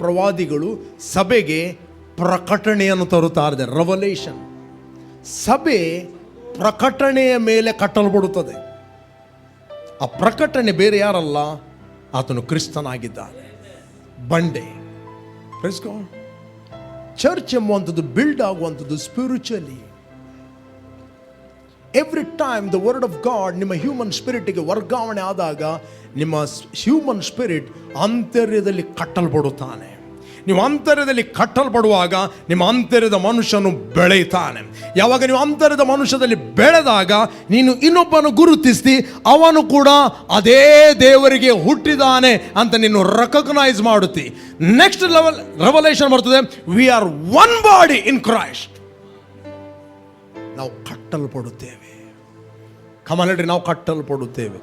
ಪ್ರವಾದಿಗಳು ಸಭೆಗೆ ಪ್ರಕಟಣೆಯನ್ನು ತರುತ್ತಾ ಇದ್ದಾರೆ. ರವಲೇಷನ್ ಸಭೆ ಪ್ರಕಟಣೆಯ ಮೇಲೆ ಕಟ್ಟಲ್ಪಡುತ್ತದೆ. ಆ ಪ್ರಕಟಣೆ ಬೇರೆ ಯಾರಲ್ಲ? ಆತನು ಕ್ರಿಸ್ತನಾಗಿದ್ದಾನೆ. ಬಂಡೆ. ಚರ್ಚ್ ಎಂಬುವಂಥದ್ದು ಬಿಲ್ಡ್ ಆಗುವಂಥದ್ದು spiritually every time the word of God ನಿಮ್ಮ ಹ್ಯೂಮನ್ ಸ್ಪಿರಿಟಿಗೆ ವರ್ಗಾವಣೆ ಆದಾಗ, ನಿಮ್ಮ ಹ್ಯೂಮನ್ ಸ್ಪಿರಿಟ್ ಆಂತರ್ಯದಲ್ಲಿ ಕಟ್ಟಲ್ಪಡುತ್ತಾನೆ. ನೀವು ಅಂತರ್ಯದಲ್ಲಿ ಕಟ್ಟಲ್ಪಡುವಾಗ, ನಿಮ್ಮ ಅಂತರ್ಯದ ಮನುಷ್ಯನು ಬೆಳೆಯುತ್ತಾನೆ. ಯಾವಾಗ ನೀವು ಅಂತರ್ಯದ ಮನುಷ್ಯದಲ್ಲಿ ಬೆಳೆದಾಗ, ನೀನು ಇನ್ನೊಬ್ಬನು ಗುರುತಿಸಿ, ಅವನು ಕೂಡ ಅದೇ ದೇವರಿಗೆ ಹುಟ್ಟಿದಾನೆ ಅಂತ ನೀನು ರೆಕಗ್ನೈಸ್ ಮಾಡುತ್ತಿ. ನೆಕ್ಸ್ಟ್ ಲೆವೆಲ್ ರೆವಲೇಷನ್ ಬರ್ತದೆ we are one body in Christ ನಾವು ಕಟ್ಟಲ್ಪಡುತ್ತೇವೆ. ಕಮಲಡ್ರಿ ನಾವು ಕಟ್ಟಲ್ಪಡುತ್ತೇವೆ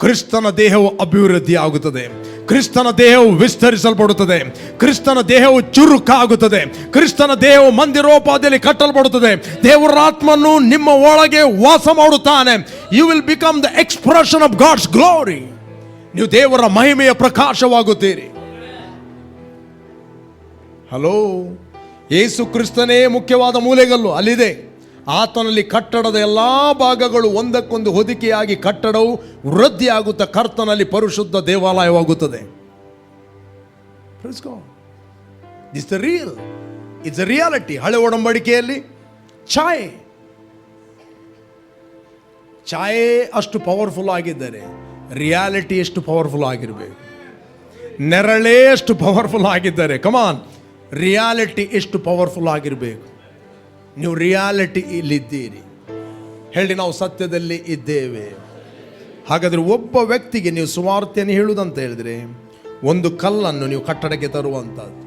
ಕ್ರಿಸ್ತನ ದೇಹವು ಅಭಿವೃದ್ಧಿ ಆಗುತ್ತದೆ ಕ್ರಿಸ್ತನ ದೇಹವು ವಿಸ್ತರಿಸಲ್ಪಡುತ್ತದೆ ಕ್ರಿಸ್ತನ ದೇಹವು ಚುರುಕಾಗುತ್ತದೆ ಕ್ರಿಸ್ತನ ದೇಹವು ಮಂದಿರೋಪಾದಿಯಲ್ಲಿ ಕಟ್ಟಲ್ಪಡುತ್ತದೆ ದೇವರ ಆತ್ಮನು ನಿಮ್ಮ ಒಳಗೆ ವಾಸ ಮಾಡುತ್ತಾನೆ you will become the expression of God's glory ನೀವು ದೇವರ ಮಹಿಮೆಯ ಪ್ರಕಾಶವಾಗುತ್ತೀರಿ ಹಲೋ ಯೇಸು ಕ್ರಿಸ್ತನೇ ಮುಖ್ಯವಾದ ಮೂಲೆಗಲ್ಲು ಅಲ್ಲಿದೆ ಆತನಲ್ಲಿ ಕಟ್ಟಡದ ಎಲ್ಲ ಭಾಗಗಳು ಒಂದಕ್ಕೊಂದು ಹೊದಿಕೆಯಾಗಿ ಕಟ್ಟಡವು ವೃದ್ಧಿಯಾಗುತ್ತಾ ಕರ್ತನಲ್ಲಿ ಪರಿಶುದ್ಧ ದೇವಾಲಯವಾಗುತ್ತದೆ. It's the real it's a reality ಹಳೆ ಒಡಂಬಡಿಕೆಯಲ್ಲಿ ಛಾಯೆ. ಛಾಯೆ ಅಷ್ಟು ಪವರ್ಫುಲ್ ಆಗಿದ್ದಾರೆ ರಿಯಾಲಿಟಿ ಎಷ್ಟು ಪವರ್ಫುಲ್ ಆಗಿರಬೇಕು. ನೆರಳೇ ಅಷ್ಟು ಪವರ್ಫುಲ್ ಆಗಿದ್ದಾರೆ ಕಮಾನ್ ರಿಯಾಲಿಟಿ ಎಷ್ಟು ಪವರ್ಫುಲ್ ಆಗಿರಬೇಕು. ನೀವು ರಿಯಾಲಿಟಿ ಇಲ್ಲಿದ್ದೀರಿ. ಹೇಳಿ, ನಾವು ಸತ್ಯದಲ್ಲಿ ಇದ್ದೇವೆ. ಹಾಗಾದರೆ ಒಬ್ಬ ವ್ಯಕ್ತಿಗೆ ನೀವು ಸುವಾರ್ತೆಯನ್ನು ಹೇಳುವುದಂತ ಹೇಳಿದ್ರೆ, ಒಂದು ಕಲ್ಲನ್ನು ನೀವು ಕಟ್ಟಡಕ್ಕೆ ತರುವಂಥದ್ದು.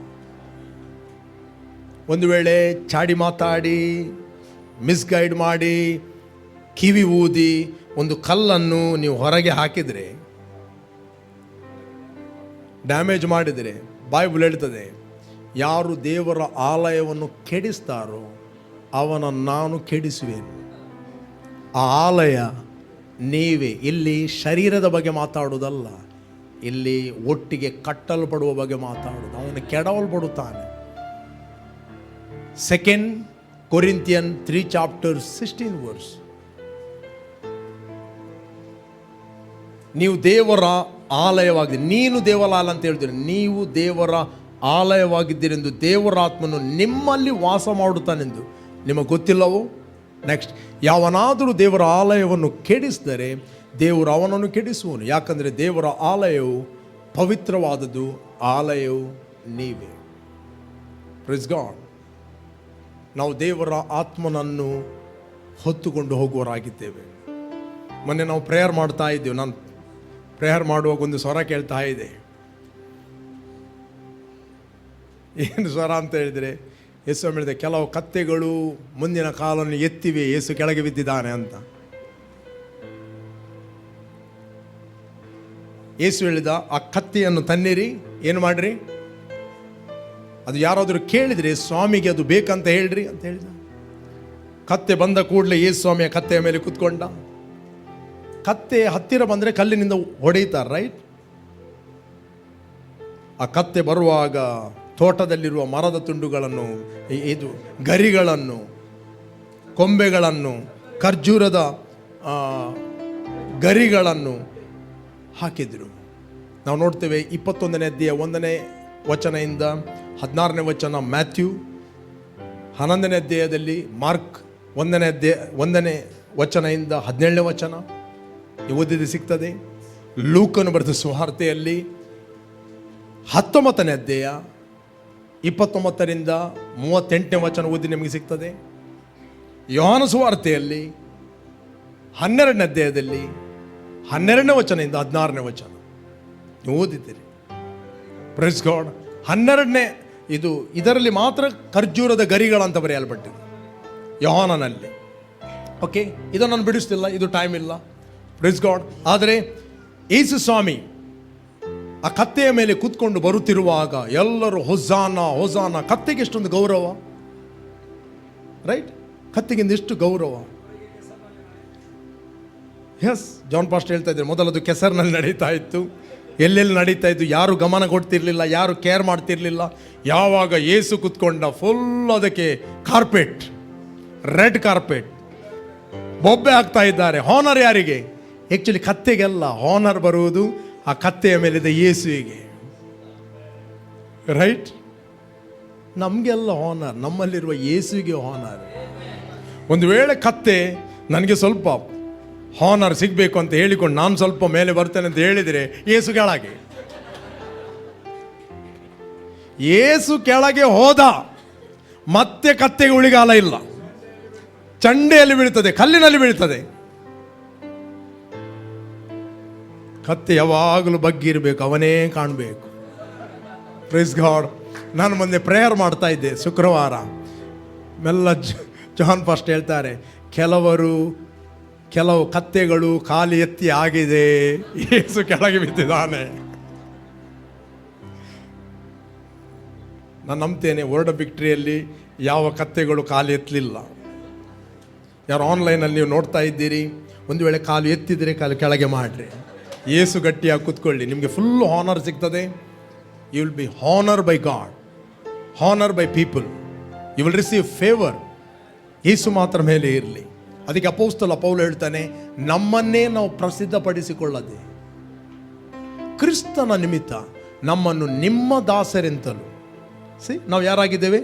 ಒಂದು ವೇಳೆ ಚಾಡಿ ಮಾತಾಡಿ ಮಿಸ್ಗೈಡ್ ಮಾಡಿ, ಕಿವಿ ಊದಿ ಒಂದು ಕಲ್ಲನ್ನು ನೀವು ಹೊರಗೆ ಹಾಕಿದರೆ ಡ್ಯಾಮೇಜ್ ಮಾಡಿದರೆ ಬೈಬಲ್ ಹೇಳ್ತದೆ ಯಾರು ದೇವರ ಆಲಯವನ್ನು ಕೆಡಿಸ್ತಾರೋ ಅವನ ನಾನು ಕೆಡಿಸುವೆನು. ಆ ಆಲಯ ನೀವೇ, ಇಲ್ಲಿ ಶರೀರದ ಬಗ್ಗೆ ಮಾತಾಡುವುದಲ್ಲ, ಇಲ್ಲಿ ಒಟ್ಟಿಗೆ ಕಟ್ಟಲ್ಪಡುವ ಬಗ್ಗೆ ಮಾತಾಡುವುದು. ಅವನು ಕೆಡವಲ್ಪಡುತ್ತಾನೆ. Second Corinthian three chapter sixteen verse ನೀವು ದೇವರ ಆಲಯವಾಗಿದೆ ನೀನು ದೇವಲಾಲ ಅಂತ ಹೇಳ್ತೀರಿ. ನೀವು ದೇವರ ಆಲಯವಾಗಿದ್ದೀರೆಂದು ದೇವರ ಆತ್ಮನು ನಿಮ್ಮಲ್ಲಿ ವಾಸ ಮಾಡುತ್ತಾನೆಂದು. ನಿಮಗೆ ಗೊತ್ತಿಲ್ಲವೋ? ನೆಕ್ಸ್ಟ್ ಯಾವನಾದರೂ ದೇವರ ಆಲಯವನ್ನು ಕೆಡಿಸಿದರೆ ದೇವರು ಅವನನ್ನು ಕೆಡಿಸುವನು. ಯಾಕಂದರೆ ದೇವರ ಆಲಯವು ಪವಿತ್ರವಾದದ್ದು, ಆಲಯವು ನೀವೇ. ಗಾಡ್ ನಾವು ದೇವರ ಆತ್ಮನನ್ನು ಹೊತ್ತುಕೊಂಡು ಹೋಗುವರಾಗಿದ್ದೇವೆ ಮೊನ್ನೆ ನಾವು ಪ್ರೇಯರ್ ಮಾಡ್ತಾ ಇದ್ದೇವೆ. ನಾನು ಪ್ರೇಯರ್ ಮಾಡುವಾಗ ಒಂದು ಸ್ವರ ಕೇಳ್ತಾ ಇದೆ. ಏನು ಸ್ವರ ಅಂತ ಹೇಳಿದರೆ ಯೇಸು ಹೇಳಿದೆ ಕೆಲವು ಕತ್ತೆಗಳು ಮುಂದಿನ ಕಾಲನ್ನು ಎತ್ತಿವೆ, ಯೇಸು ಕೆಳಗೆ ಬಿದ್ದಿದ್ದಾನೆ ಅಂತ. ಯೇಸು ಹೇಳಿದ, ಆ ಕತ್ತೆಯನ್ನು ತನ್ನಿರಿ, ಏನು ಮಾಡ್ರಿ? ಅದು ಯಾರಾದರೂ ಕೇಳಿದರೆ, ಸ್ವಾಮಿಗೆ ಅದು ಬೇಕಂತ ಹೇಳ್ರಿ ಅಂತ ಹೇಳಿದ. ಕತ್ತೆ ಬಂದ ಕೂಡಲೇ ಯೇಸು ಸ್ವಾಮಿಯ ಕತ್ತೆಯ ಮೇಲೆ ಕೂತ್ಕೊಂಡ. ಕತ್ತೆ ಹತ್ತಿರ ಬಂದರೆ ಕಲ್ಲಿನಿಂದ ಹೊಡೆಯುತ್ತಾರೆ ರೈಟ್ ಆ ಕತ್ತೆ ಬರುವಾಗ ತೋಟದಲ್ಲಿರುವ ಮರದ ತುಂಡುಗಳನ್ನು ಇದು ಗರಿಗಳನ್ನು, ಕೊಂಬೆಗಳನ್ನು, ಖರ್ಜೂರದ ಗರಿಗಳನ್ನು ಹಾಕಿದರು. ನಾವು ನೋಡ್ತೇವೆ ಇಪ್ಪತ್ತೊಂದನೇ ಅಧ್ಯಾಯ ಒಂದನೇ ವಚನದಿಂದ ಹದಿನಾರನೇ ವಚನ ಮ್ಯಾಥ್ಯೂ, ಹನ್ನೊಂದನೇ ಅಧ್ಯಾಯದಲ್ಲಿ ಮಾರ್ಕ್ ಒಂದನೇ ಅಧ್ಯಾಯ, ಒಂದನೇ ವಚನದಿಂದ ಹದಿನೇಳನೇ ವಚನ ಓದಿದ ಸಿಗ್ತದೆ. ಲೂಕನ್ನು ಬರೆದ ಸುವಾರ್ತೆಯಲ್ಲಿ ಹತ್ತೊಂಬತ್ತನೇ ಅಧ್ಯಾಯ ಇಪ್ಪತ್ತೊಂಬತ್ತರಿಂದ ಮೂವತ್ತೆಂಟನೇ ವಚನ ಓದಿ ನಿಮಗೆ ಸಿಗ್ತದೆ. ಯೋಹಾನ ಸುವಾರ್ತೆಯಲ್ಲಿ ಹನ್ನೆರಡನೇ ಅಧ್ಯಾಯದಲ್ಲಿ ಹನ್ನೆರಡನೇ ವಚನದಿಂದ ಹದಿನಾರನೇ ವಚನ. ನೀವು ಓದಿದ್ದೀರಿ. ಪ್ರೆಸ್ ಗಾಡ್ ಹನ್ನೆರಡನೇ ಇದು ಇದರಲ್ಲಿ ಮಾತ್ರ ಖರ್ಜೂರದ ಗರಿಗಳಂತ ಬರೆಯಲ್ಪಟ್ಟಿದೆ. ಯೋಹಾನನಲ್ಲಿ. ಓಕೆ ಇದನ್ನು ನಾನು ಬಿಡಿಸ್ತಿಲ್ಲ, ಇದು ಟೈಮ್ ಇಲ್ಲ. ಪ್ರೆಸ್ ಗಾಡ್ ಆದರೆ ಏಸು ಸ್ವಾಮಿ ಆ ಕತ್ತೆಯ ಮೇಲೆ ಕೂತ್ಕೊಂಡು ಬರುತ್ತಿರುವಾಗ ಎಲ್ಲರೂ ಹೊಸಾನ ಹೊಸಾನ ಕತ್ತೆಗೆ ಎಷ್ಟೊಂದು ಗೌರವ? ರೈಟ್ ಕತ್ತೆಗಿಂದ ಎಷ್ಟು ಗೌರವ? ಎಸ್ ಜಾನ್ ಪಾಸ್ಟ್ ಹೇಳ್ತಾ ಇದ್ದಾರೆ, ಮೊದಲದು ಕೆಸರಿನಲ್ಲಿ ನಡೀತಾ ಇತ್ತು. ಎಲ್ಲೆಲ್ಲಿ ನಡೀತಾ ಇದ್ದು ಯಾರು ಗಮನ ಕೊಡ್ತಿರ್ಲಿಲ್ಲ, ಯಾರು ಕೇರ್ ಮಾಡ್ತಿರ್ಲಿಲ್ಲ. ಯಾವಾಗ ಏಸು ಕುತ್ಕೊಂಡ ಫುಲ್ ಅದಕ್ಕೆ ಕಾರ್ಪೆಟ್ ರೆಡ್ ಕಾರ್ಪೆಟ್ ಬೊಬ್ಬೆ ಹಾಕ್ತಾ ಇದ್ದಾರೆ ಹಾನರ್ ಯಾರಿಗೆ? ಆ್ಯಕ್ಚುಲಿ ಕತ್ತೆಗೆಲ್ಲ ಹಾನರ್ ಬರುವುದು ಆ ಕತ್ತೆಯ ಮೇಲಿದ್ದ ಯೇಸುವಿಗೆ. ರೈಟ್ ನಮಗೆಲ್ಲ ಹಾನರ್ ನಮ್ಮಲ್ಲಿರುವ ಯೇಸುವಿಗೆ ಹಾನರ್ ಒಂದು ವೇಳೆ ಕತ್ತೆ ನನಗೆ ಸ್ವಲ್ಪ ಹಾನರ್ ಸಿಗಬೇಕು ಅಂತ ಹೇಳಿಕೊಂಡು ನಾನು ಸ್ವಲ್ಪ ಮೇಲೆ ಬರ್ತೇನೆ ಅಂತ ಹೇಳಿದರೆ ಏಸು ಕೆಳಗೆ. ಏಸು ಕೆಳಗೆ ಹೋದ, ಮತ್ತೆ ಕತ್ತೆಗೆ ಉಳಿಗಾಲ ಇಲ್ಲ. ಚಂಡೆಯಲ್ಲಿ ಬೀಳ್ತದೆ ಕಲ್ಲಿನಲ್ಲಿ ಬೀಳ್ತದೆ ಕತ್ತೆ ಯಾವಾಗಲೂ ಬಗ್ಗಿರಬೇಕು ಅವನೇ ಕಾಣಬೇಕು. ಪ್ರೈಸ್ ಗಾಡ್ ನಾನು ಮೊನ್ನೆ ಪ್ರೇಯರ್ ಮಾಡ್ತಾ ಇದ್ದೆ, ಶುಕ್ರವಾರ. ಮೆಲ್ಲ ಜಾನ್ ಫಸ್ಟ್ ಹೇಳ್ತಾರೆ, ಕೆಲವರು, ಕೆಲವು ಕತ್ತೆಗಳು ಖಾಲಿ ಎತ್ತಿ ಆಗಿದೆ. ಏಸು ಕೆಳಗೆ ಬಿದ್ದಿದ್ದಾನೆ. ನಾನು ನಂಬ್ತೇನೆ ವರ್ಡ್ ವಿಕ್ಟ್ರಿಯಲ್ಲಿ ಯಾವ ಕತ್ತೆಗಳು ಕಾಲು ಎತ್ತಲಿಲ್ಲ. ಯಾರು ಆನ್ಲೈನಲ್ಲಿ ನೀವು ನೋಡ್ತಾ ಇದ್ದೀರಿ, ಒಂದು ವೇಳೆ ಕಾಲು ಎತ್ತಿದರೆ ಕಾಲು ಕೆಳಗೆ ಮಾಡಿರಿ. ಏಸು ಗಟ್ಟಿಯಾಗಿ ಕೂತ್ಕೊಳ್ಳಿ. ನಿಮಗೆ ಫುಲ್ ಹಾನರ್ ಸಿಗ್ತದೆ. You will be honour by God honour by people you will receive favour Yesu ಮಾತ್ರ ಮೇಲೆ ಇರಲಿ. ಅದಕ್ಕೆ ಅಪೋಸ್ತಲ ಪೌಲ್ ಹೇಳ್ತಾನೆ, ನಮ್ಮನ್ನೇ ನಾವು ಪ್ರಸಿದ್ಧಪಡಿಸಿಕೊಳ್ಳದೆ. ಕ್ರಿಸ್ತನ ನಿಮಿತ್ತ ನಮ್ಮನ್ನು ನಿಮ್ಮ ದಾಸರೆಂತಲೂ ಸಿ ನಾವು ಯಾರಾಗಿದ್ದೇವೆ?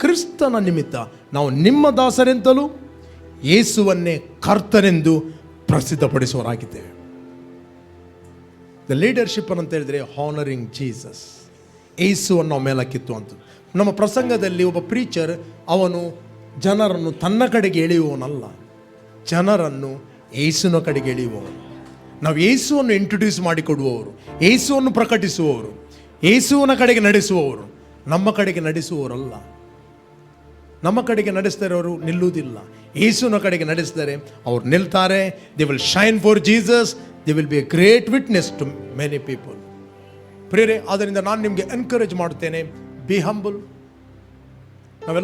ಕ್ರಿಸ್ತನ ನಿಮಿತ್ತ ನಾವು ನಿಮ್ಮ ದಾಸರೆಂತಲೂ ಯೇಸುವನ್ನೇ ಕರ್ತನೆಂದು ಪ್ರಸಿದ್ಧಪಡಿಸುವರಾಗಿದ್ದೇವೆ ದ ಲೀಡರ್ಶಿಪ್ ಅಂತ ಹೇಳಿದ್ರೆ ಹಾನರಿಂಗ್ ಜೀಸಸ್ ಏಸುವನ್ನು ನಾವು ಮೇಲಕ್ಕಿತ್ತು ಅಂತ ನಮ್ಮ ಪ್ರಸಂಗದಲ್ಲಿ ಒಬ್ಬ ಪ್ರೀಚರ್ ಅವನು ಜನರನ್ನು ತನ್ನ ಕಡೆಗೆ ಎಳೆಯುವವನಲ್ಲ. ಜನರನ್ನು ಏಸುನ ಕಡೆಗೆ ಎಳೆಯುವವನು. ನಾವು ಏಸುವನ್ನು ಇಂಟ್ರೊಡ್ಯೂಸ್ ಮಾಡಿಕೊಡುವವರು, ಏಸುವನ್ನು ಪ್ರಕಟಿಸುವವರು, ಏಸುವನ ಕಡೆಗೆ ನಡೆಸುವವರು, ನಮ್ಮ ಕಡೆಗೆ ನಡೆಸುವವರಲ್ಲ. ನಮ್ಮ ಕಡೆಗೆ ನಡೆಸ್ತಾ ಅವರು ನಿಲ್ಲುವುದಿಲ್ಲ. ಏಸುವಿನ ಕಡೆಗೆ ನಡೆಸಿದರೆ ಅವ್ರು ನಿಲ್ತಾರೆ. They will shine for Jesus they will be a great witness to many people prayer ಆದ್ದರಿಂದ ನಾನು ನಿಮಗೆ ಎನ್ಕರೇಜ್ ಮಾಡುತ್ತೇನೆ. ಬಿ ಹಂಬಲ್ ನಾವೆಲ್ಲ